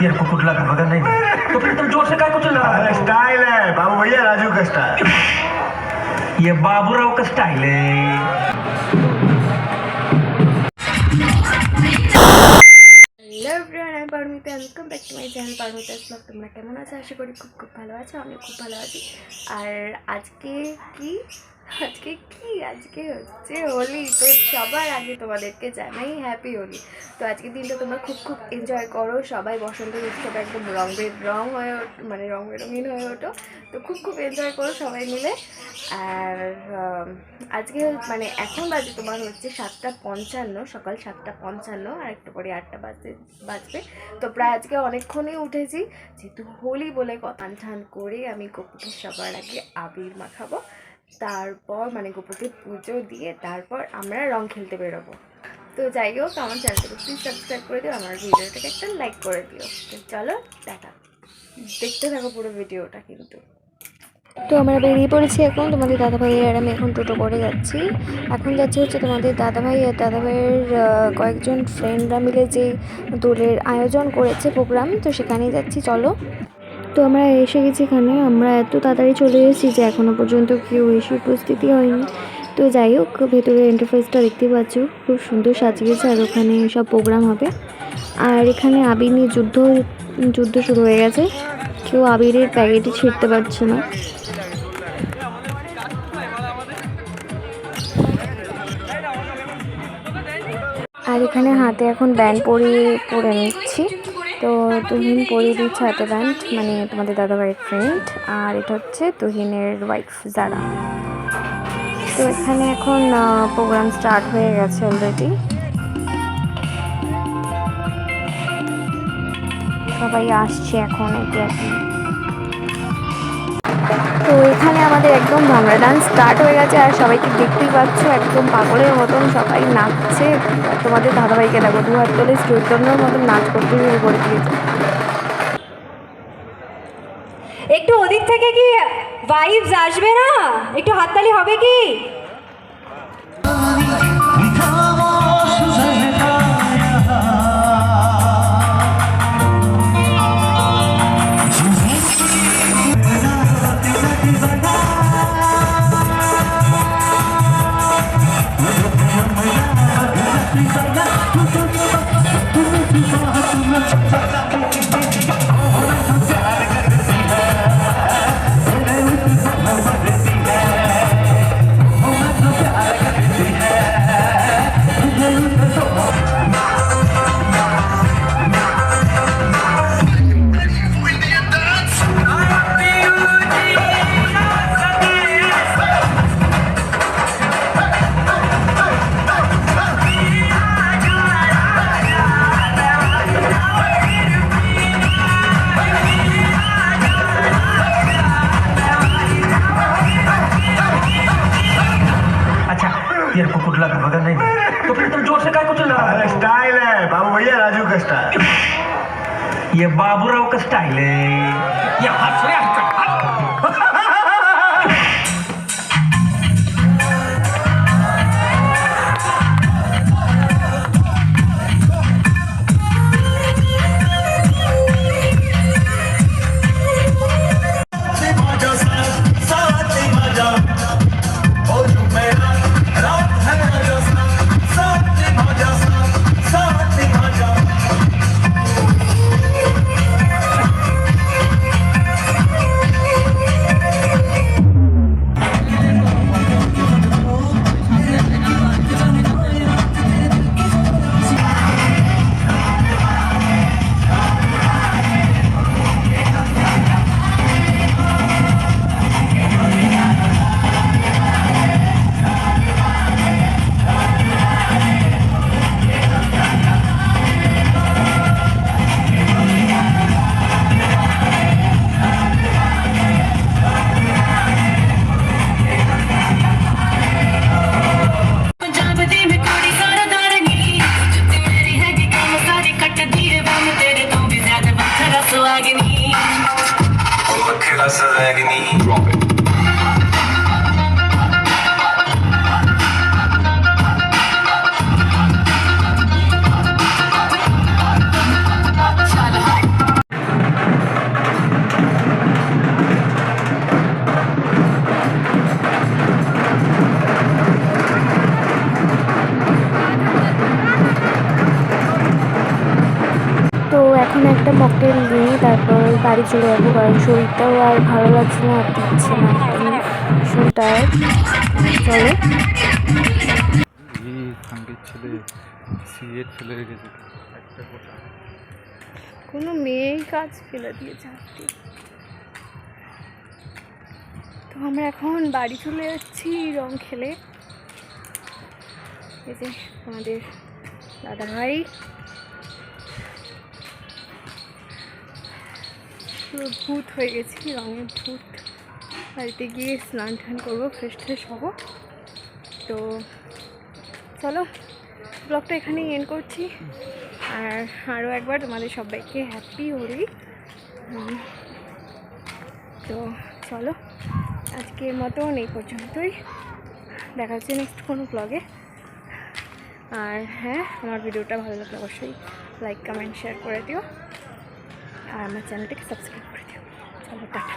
यार को कुठला का बघा नाही तो फिर तुम जोर से काय को चिल्ला रहा अरे है स्टाइल है बाबू भैया राजू का स्टाइल ये बाबूराव का स्टाइल है হ্যালো এভরিওয়ান আমি Paramita welcome back to my channel Paramita's blog তোমরা কেমন আছো আশা করি খুব খুব ভালো আছো আমি খুব ভালো আছি আর আজকে কি আজকে কি? আজকে হচ্ছে হোলি, তো সবার আগে তোমাদেরকে জানাই হ্যাপি হোলি। তো আজকের দিনটা তোমরা খুব খুব এনজয় করো। সবাই বসন্ত উৎসবে একদম রং রং হয়ে মানে রং বেরঙিন হয়ে ওঠো। তো খুব খুব এনজয় করো সবাই মিলে। আর আজকে মানে এখন বাজে তোমার হচ্ছে সাতটা পঞ্চান্ন, সকাল সাতটা পঞ্চান্ন, আর একটু পরে আটটা বাজতে, বাজবে। তো প্রায় আজকে অনেকক্ষণই উঠেছি। যেহেতু হোলি বলে কথা, ঠান করে আমি গোপুকে সবার আগে আবির মাখাবো। তারপর মানে গোপুকে পুজো দিয়ে তারপর আমরা রং খেলতে বেরোবো। তো যাই হোক, আমার চ্যানেলটাকে প্লিজ সাবস্ক্রাইব করে দিও, আমার ভিডিওটাকে একটা লাইক করে দিও। চলো দেখা দেখতে থাকো পুরো ভিডিওটা কিন্তু। তো আমরা বেরিয়ে পড়েছি এখন, তোমাদের দাদাভাই আর আমি এখন টোটো করে যাচ্ছি। এখন যাচ্ছি হচ্ছে তোমাদের দাদাভাই আর দাদাভাইয়ের কয়েকজন ফ্রেন্ডরা মিলে যে দোলের আয়োজন করেছে প্রোগ্রাম তো সেখানেই যাচ্ছি, চলো। তো আমরা এসে গেছি এখানে। আমরা এত তাড়াতাড়ি চলে এসেছি যে এখনও পর্যন্ত কেউ এসে উপস্থিতি হয়নি। তো যাই হোক, ভেতরে এন্টারপ্রাইজটা দেখতে পাচ্ছ। খুব সুন্দর সাজিয়েছে আর ওখানে সব প্রোগ্রাম হবে। আর এখানে আবির নিয়ে যুদ্ধ যুদ্ধ শুরু হয়ে গেছে। কেউ আবিরের প্যাকেটই ছিঁড়তে পারছে না। আর এখানে হাতে এখন ব্যান্ড পরিয়ে, পরে নিচ্ছি। তো তুহিন পরিয়ে দিচ্ছে হাতে ব্যান্ড মানে তোমাদের দাদাভাইয়ের ফ্রেন্ড আর এটা হচ্ছে তুহিনের ওয়াইফ যারা তো এখানে এখন প্রোগ্রাম স্টার্ট হয়ে গেছে অলরেডি সবাই আসছে এখন এটি আর কি তো এখানে আমাদের একদম ভাঙড়া ডান্স স্টার্ট হয়ে গেছে আর সবাইকে দেখতেই পাচ্ছ, একদম পাগলের মতন সবাই নাচছে। তোমাদের দাদাভাইকে দেখো দু হাত তোলে চৈতন্যর মতন নাচ করতে শুরু করে দিয়েছে। একটু ওদিক থেকে কি ভাইবস আসবে না? একটু হাততালি হবে কি? ये बाबूराव कसं टाकले या हसऱ्या মকটেল নিয়ে তারপর বাড়ি চলে যাব কারণ শরীরটাও আর ভালো লাগছে না আর দিচ্ছে না টায়ার্ড চলো। সিগারেট ফেলে রেখেছে। কোনো মেয়েই কাজ ফেলে দিয়েছে হাতে তো আমরা এখন বাড়ি চলে যাচ্ছি রং খেলে। এই যে আমাদের দাদা ভাই পুরো ভূত হয়ে গেছি, রঙের ভূত। বাড়িতে গিয়ে স্নান টান করব ফ্রেশ ফ্রেশ হব। তো চলো ব্লগটা এখানেই এন্ড করছি। আর আরও একবার তোমাদের সবাইকে হ্যাপি হোলি। তো চলো, আজকের মতন এই পর্যন্তই। দেখা হচ্ছে নেক্সট কোনো ব্লগে আর হ্যাঁ আমার ভিডিওটা ভালো লাগলে অবশ্যই লাইক কমেন্ট শেয়ার করে দিও। আর আমার চ্যানেলটাকে সাবস্ক্রাইব করে দিও। চলো টাটা।